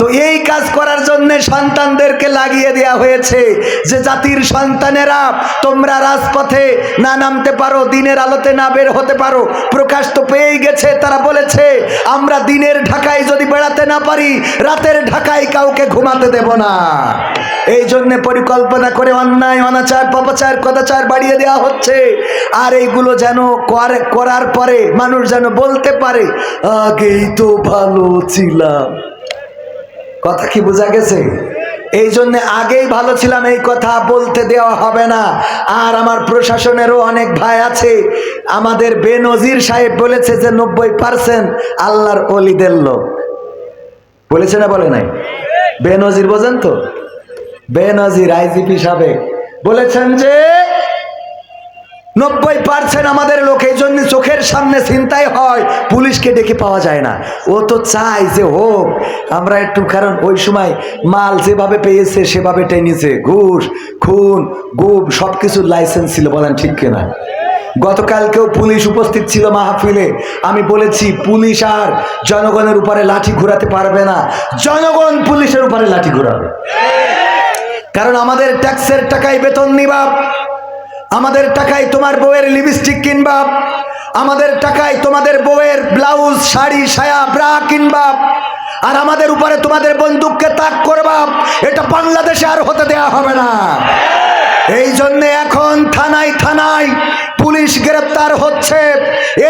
তো এই কাজ করার জন্য সন্তানদেরকে লাগিয়ে দেওয়া হয়েছে যে জাতির সন্তানেরা তোমরা রাজপথে না নামতে পারো, দিনের আলোতে না বের হতে পারো। প্রকাশ তো পেয়েই গেছে, তারা বলেছে, আমরা দিনের ঢাকায় যদি বেড়াতে না পারি, রাতের ঢাকায় কাউকে ঘুমাতে দেব না। এই জন্যে পরিকল্পনা করে অন্যায়, অনাচার, পাপাচার, কদাচার বাড়িয়ে দেওয়া হচ্ছে। আর এইগুলো যেন কর- করার পরে মানুষ যেন বলতে পারে, আগেই তো ভালো ছিলাম। কথা কি বোঝা গেছে? এই জন্য আগেই ভালো ছিলাম, এই কথা বলতে দেওয়া হবে না। আর আমার প্রশাসনেরও অনেক ভাই আছে। আমাদের বেনজির সাহেব বলেছে যে নব্বই পার্সেন্ট আল্লাহর অলিদের লোক। বলেছে না বলে নাই? বেনজির বোঝেন তো? বেনজির আইজিপি সাহেব বলেছেন যে নব্বই পার্সেন্ট আমাদের লোক এই জন্য চোখের সামনে চিন্তাই হয়, পুলিশকে ডেকে পাওয়া যায় না। ও তো চাই যে হোক, আমরা একটু, কারণ ওই সময় মাল যেভাবে পেয়েছে, সেভাবে টেনেছে। ঘুষ, খুন গুব সব কিছুর লাইসেন্স ছিল, বলেন ঠিক কিনা? গতকালকেও পুলিশ উপস্থিত ছিল মাহফিলে। আমি বলেছি, পুলিশ আর জনগণের উপরে লাঠি ঘুরাতে পারবে না। জনগণ পুলিশের উপরে লাঠি ঘুরাবে। কারণ আমাদের ট্যাক্সের টাকায় বেতন নিবা আমাদের টাকায় তোমার বউয়ের লিপস্টিক কিনবা। আমাদের টাকায় তোমাদের বউয়ের ব্লাউজ শাড়ি, সায়া ব্রা কিনবা। আর আমাদের উপরে তোমাদের বন্দুককে তাক করবা। এটা বাংলাদেশে আর হতে দেয়া হবে না। এই জন্য এখন থানায় থানায় পুলিশ গ্রেপ্তার হচ্ছে।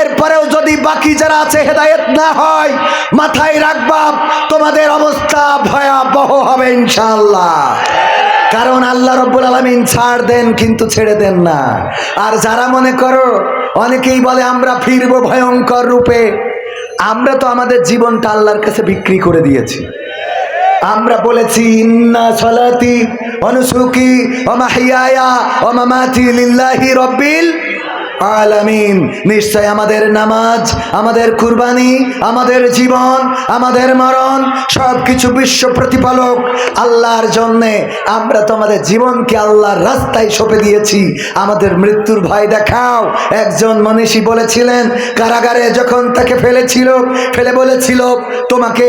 এরপরেও যদি বাকি যারা আছে হেদায়েত না হয়, মাথায় রাখবা, তোমাদের অবস্থা ভয়াবহ হবে ইনশাল্লাহ কারণ আল্লাহ রব্বুল আলমিন ছাড় দেন, কিন্তু ছেড়ে দেন না। আর যারা মনে করো, অনেকেই বলে আমরা ফিরবো ভয়ঙ্কর রূপে। আমরা তো আমাদের জীবনটা আল্লাহর কাছে বিক্রি করে দিয়েছি। আমরা বলেছি, ইন্না সলাতি অনুসুকি অমাহিয়া অমামাতি লিল্লাহি রব্বিল আলামিন, নিশ্চয় আমাদের নামাজ, আমাদের কুরবানি, আমাদের জীবন, আমাদের মরণ সব কিছু বিশ্ব প্রতিপালক আল্লাহর জন্যে। আমরা তো আমাদের জীবনকে আল্লাহর রাস্তায় সঁপে দিয়েছি। আমাদের মৃত্যুর ভয় দেখাও। একজন মনীষী বলেছিলেন, কারাগারে যখন তাকে ফেলেছিল, ফেলে বলেছিল, তোমাকে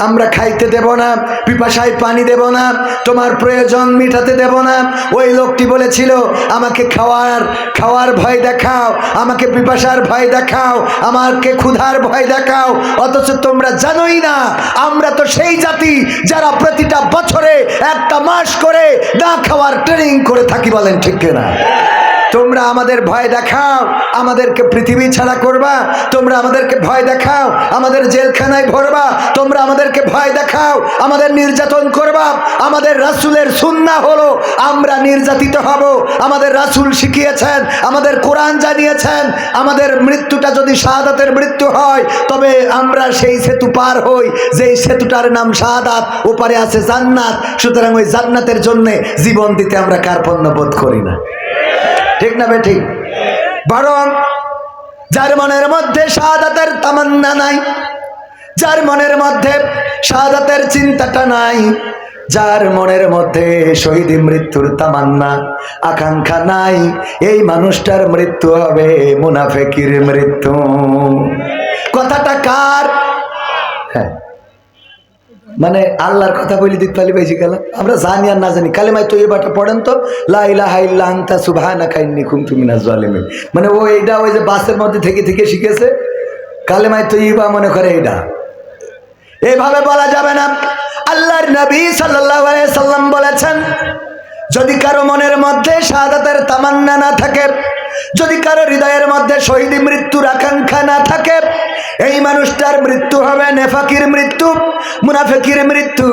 আমরা খাইতে দেব না, পিপাসায় পানি দেব না, তোমার প্রয়োজন মিটাতে দেব না। ওই লোকটি বলেছিল, আমাকে খাওয়ার খাওয়ার ভয় দেখাও, আমাকে পিপাসার ভয় দেখাও, আমাকে ক্ষুধার ভয় দেখাও। অথচ তোমরা জানোই না, আমরা তো সেই জাতি যারা প্রতিটা বছরে একটা মাস করে না খাওয়ার ট্রেনিং করে থাকি বলেন ঠিক কিনা? তোমরা আমাদের ভয় দেখাও, আমাদেরকে পৃথিবী ছাড়া করবা, তোমরা আমাদেরকে ভয় দেখাও, আমাদের জেলখানায় ভরবা, তোমরা আমাদেরকে ভয় দেখাও, আমাদের নির্যাতন করবা, আমাদের রাসুলের সুন্না হলো, আমরা নির্যাতিত হব, আমাদের রাসুল শিখিয়েছেন, আমাদের কোরআন জানিয়েছেন, আমাদের মৃত্যুটা যদি শাহাদাতের মৃত্যু হয়, তবে আমরা সেই সেতু পার হই, যেই সেতুটার নাম শাহাদাত, ওপারে আছে জান্নাত, সুতরাং ওই জান্নাতের জন্যে জীবন দিতে আমরা কার্পণ্য বোধ করি না। ঠিক না বে ঠিক? বরং যার মনের মধ্যে শাহাদাতের তামান্না নাই। যার মনের মধ্যে শাহাদাতের চিন্তাটা নাই। যার মনের মধ্যে শহীদ মৃত্যুর তামান্না, আকাঙ্ক্ষা নাই। এই মানুষটার মৃত্যু হবে মুনাফেকির মৃত্যু। কথাটা কার? হ্যাঁ। মানে আল্লাহর কথা বলি দিতে বেশি গেল আমরা জানি আর না জানি। কালেমায় তো এবারটা পড়েন তো লাইলাহাইল্লা আংতা সুবাহানা খাইনি খুমতু মিনাজ জালিমিন। মানে ও এইটা ওই যে বাসের মধ্যে থেকে থেকে শিখেছে, কালেমায় তো ইবা মনে করে এইটা এইভাবে বলা যাবে না। আল্লাহর নবী সাল্লাম বলেছেন, যদি কারও মনের মধ্যে শাহাদাতের তামান্না না থাকে, যদি কারও হৃদয়ের মধ্যে শহীদ মৃত্যুর আকাঙ্ক্ষা না এই মানুষটার মৃত্যু হবে, নেফাকির মৃত্যু, মুনাফিকির মৃত্যু।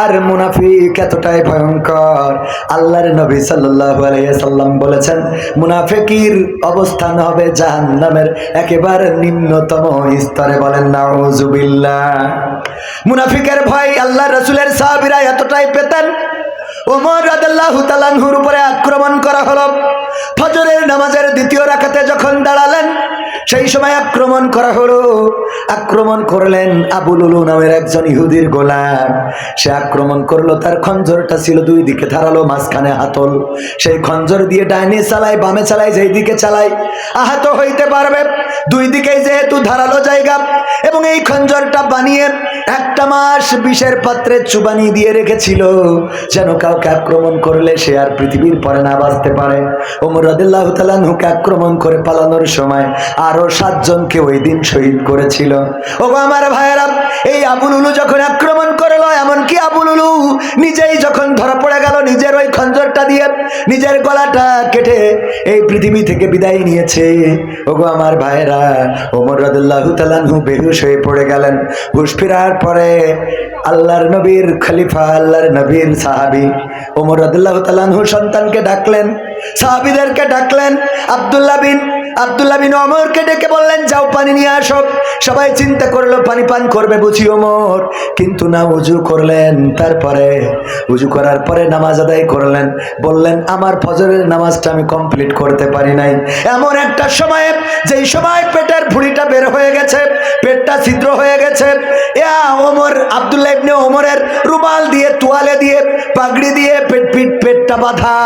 আর মুনাফিক এতটাই ভয়ঙ্কর। আল্লাহর নবী সাল্লাল্লাহু আলাইহি সাল্লাম বলেছেন, মুনাফিকির অবস্থান হবে জাহান্নামের একেবারে নিম্নতম স্তরে বলেন নাউজুবিল্লাহ মুনাফিকের ভয় আল্লাহ রাসূলের সাহাবীরা এতটাই পেতেন ওমর উপরে আক্রমণ করা হলো। ফজরের নামাজের দ্বিতীয় রাকাতে যখন দাঁড়ালেন, সেই সময় আক্রমণ করা হলো। আক্রমণ করলেন আবুল উলু নামের একজন ইহুদির গোলাম। সে আক্রমণ করল, তার খঞ্জরটা ছিল দুই দিকে ধারালো, মাঝখানে হাতল। সেই খঞ্জর দিয়ে ডাইনে চালায়, বামে চালায়, যেই দিকে চালায়, আহত হইতে পারবে। দুই দিকে যেহেতু ধারালো জায়গা এবং এই খঞ্জরটা বানিয়ে একটা মাস বিষের পাত্রে চুবানি দিয়ে রেখেছিল, যেন কাউকে আক্রমণ করলে সে আর পৃথিবীর পরে না বাঁচতে পারে। ওমর রদুল্লাহ আক্রমণ করে পালানোর সময় আরও সাতজনকে ওই দিন শহীদ করেছিল। ও আমার ভাইয়েরা এই আবুলুলু যখন আক্রমণ করল, এমনকি আবুলুলু নিজেই যখন ধরা পড়ে গেল, নিজের ওই খঞ্জরটা দিয়ে নিজের গলাটা কেটে এই পৃথিবী থেকে বিদায় নিয়েছে। ওগো আমার ভাইয়েরা, ওমর রাদুল্লাহ তালানহু বেহুশ হয়ে পড়ে গেলেন। হুশ ফেরার পরে আল্লাহর নবীর খলিফা, আল্লাহর নবীর সাহাবি ওমর রাদুল্লাহ তালানহু সন্তানকে ডাকলেন, সাহাবিদেরকে ডাকলেন, আব্দুল্লাহ বিন আব্দুল্লাহ বিন অমরকে ডেকে বললেন, যাও পানি নিয়ে আসো। সবাই চিন্তা করল, পানি পান করবে বুঝি ওমর। কিন্তু না, উজু করলেন। তারপরে, উজু করার পরে নামাজ আদায় করলেন। বললেন, আমার ফজরের নামাজটা আমি কমপ্লিট করতে পারি নাই। এমন একটা সময়ে, যেই সময় পেটের ভুঁড়িটা বের হয়ে গেছে, পেটটা ছিদ্র হয়ে গেছে ইয়া ওমর, আব্দুল্লাহ ইবনে ওমরের রুমাল দিয়ে, তোয়ালে দিয়ে, পাগড়ি দিয়ে, পেট পিট পেটটা বাঁধা,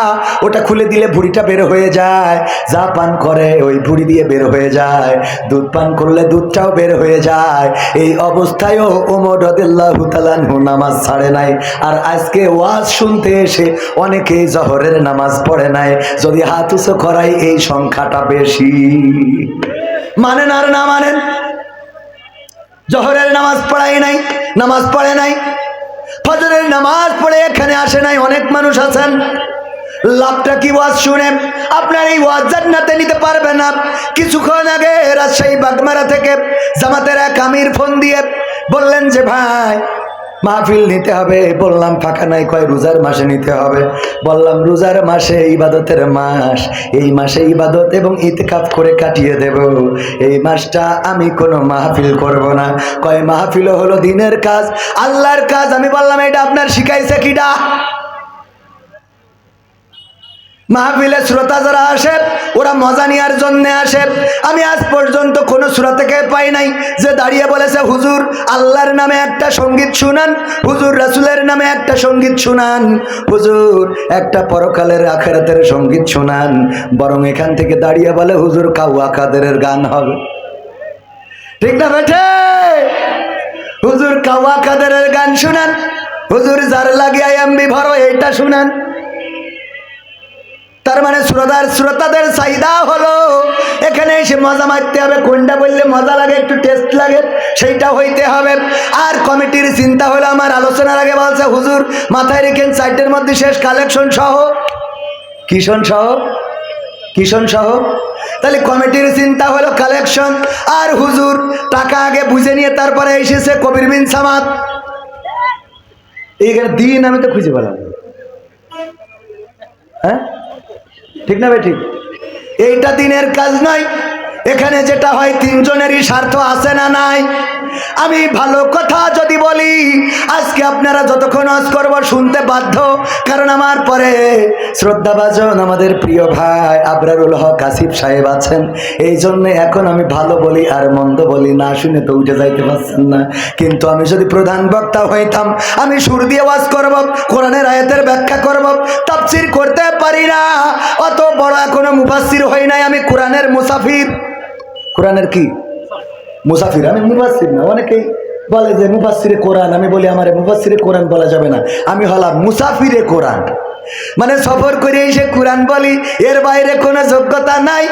ওটা খুলে দিলে ভুঁড়িটা বের হয়ে যায়। যা পান করে, ওই ভুঁড়ি দিয়ে বের হয়ে যায়। দুধ পান করলে দুধটাও বের হয়ে যায়। এই অবস্থায়ও ওমর রদিল্লাহ তালানহু নামাজ ছাড়ে নাই। আর আজকে ওয়াজ শুনতে এসে অনেকেই জহরের নামাজ পড়ে নাই। যদি হাত উঁচু করাই এই সংখ্যাটা বেশি। মানেন আর না মানেন? জহরের নামাজ পড়াই নাই, নামাজ পড়ে নাই। ফজরের নামাজ পড়ে এখানে আসে নাই, অনেক মানুষ আছেন। লাভটা কি ওয়াজ শুনে? আপনার এই ওয়াজ জান্নাতে নিতে পারবে না। কিছুক্ষণ আগে রাজশাহী বাগমারা থেকে জামাতের এক আমির ফোন দিয়ে বললেন যে, ভাই মাহফিল নিতে হবে। বললাম, ফাঁকা নাই, কয় রোজার মাসে নিতে হবে? বললাম, রোজার মাসে ইবাদতের মাস। এই মাসে ইবাদত এবং ইতকাফ করে কাটিয়ে দেব। এই মাসটা আমি কোনো মাহফিল করব না। কয় মাহফিল হলো দিনের কাজ। আল্লাহর কাজ। আমি বললাম, এটা আপনার শিখাইছে কিটা মাহফিলে শ্রোতা যারা আসে, ওরা মজা নেওয়ার জন্য আসে। আমি আজ পর্যন্ত কোনো শ্রোতাকে পাই নাই যে দাঁড়িয়ে বলেছে, হুজুর, আল্লাহর নামে একটা সংগীত শুনান, হুজুর রাসুলের নামে একটা সংগীত শুনান, হুজুর একটা পরকালের আখেরাতের সংগীত শুনান। বরং এখান থেকে দাঁড়িয়ে বলে, হুজুর, কাউয়া কাদেরের গান হবে। ঠিক না বেঠে? হুজুর কাওয়া কাদেরের গান শুনান, হুজুর যার লাগে আয়াম্বি ভরো, এইটা শুনান। তার মানে শ্রোতার শ্রোতাদের চাহিদা হলো, এখানে এসে মজা মারতে হবে। কোনটা বললে মজা লাগে, একটু টেস্ট লাগে, সেইটা হইতে হবে। আর কমিটির চিন্তা হলো আমার আলোচনার আগে বলছে, হুজুর, মাথায় রেখেন সাইটের মধ্যে শেষ কালেকশন সহ। কিষণ সহ? কিষণ সহ? তাহলে কমিটির চিন্তা হলো কালেকশন আর হুজুর, টাকা আগে বুঝে নিয়ে তারপরে এসেছে কবির বিন সামাদ। এইখানে দিন আমি তো খুঁজে পেলাম। হ্যাঁ? ঠিক না ভাই, ঠিক? এইটা দিনের কাজ নয়। এখানে যেটা হয়, তিনজনেরই স্বার্থ আছে না নাই? আমি ভালো কথা যদি বলি, আজকে আপনারা যতক্ষণ আজ করব শুনতে বাধ্য, কারণ আমার পরে শ্রদ্ধাভাজন আমাদের প্রিয় ভাই আবরারুল হক আসিফ সাহেব আছেন। এই জন্য এখন আমি ভালো বলি আর মন্দ বলি না, শুনে তো উঠে যাইতে পারছেন না। কিন্তু আমি যদি প্রধান বক্তা হইতাম, আমি সুর দিয়ে ওয়াজ করব, কোরআনের আয়াতের ব্যাখ্যা করব, তাফসির করতে পারি না। অত বড় এখনও মুফাসসির হই নাই আমি, কোরআনের মুসাফির। কোরআনের কি? মুসাফির আমি মুবাসির না, অনেকেই বলে যে মুবাসিরে কোরআন, আমি বলি আমার মুবাসিরে কোরআন বলা যাবে না। আমি হলাম মুসাফিরে কোরআন। মানে সফর করে এসে কোরআন বলি, এর বাইরে কোনো যোগ্যতা নাই।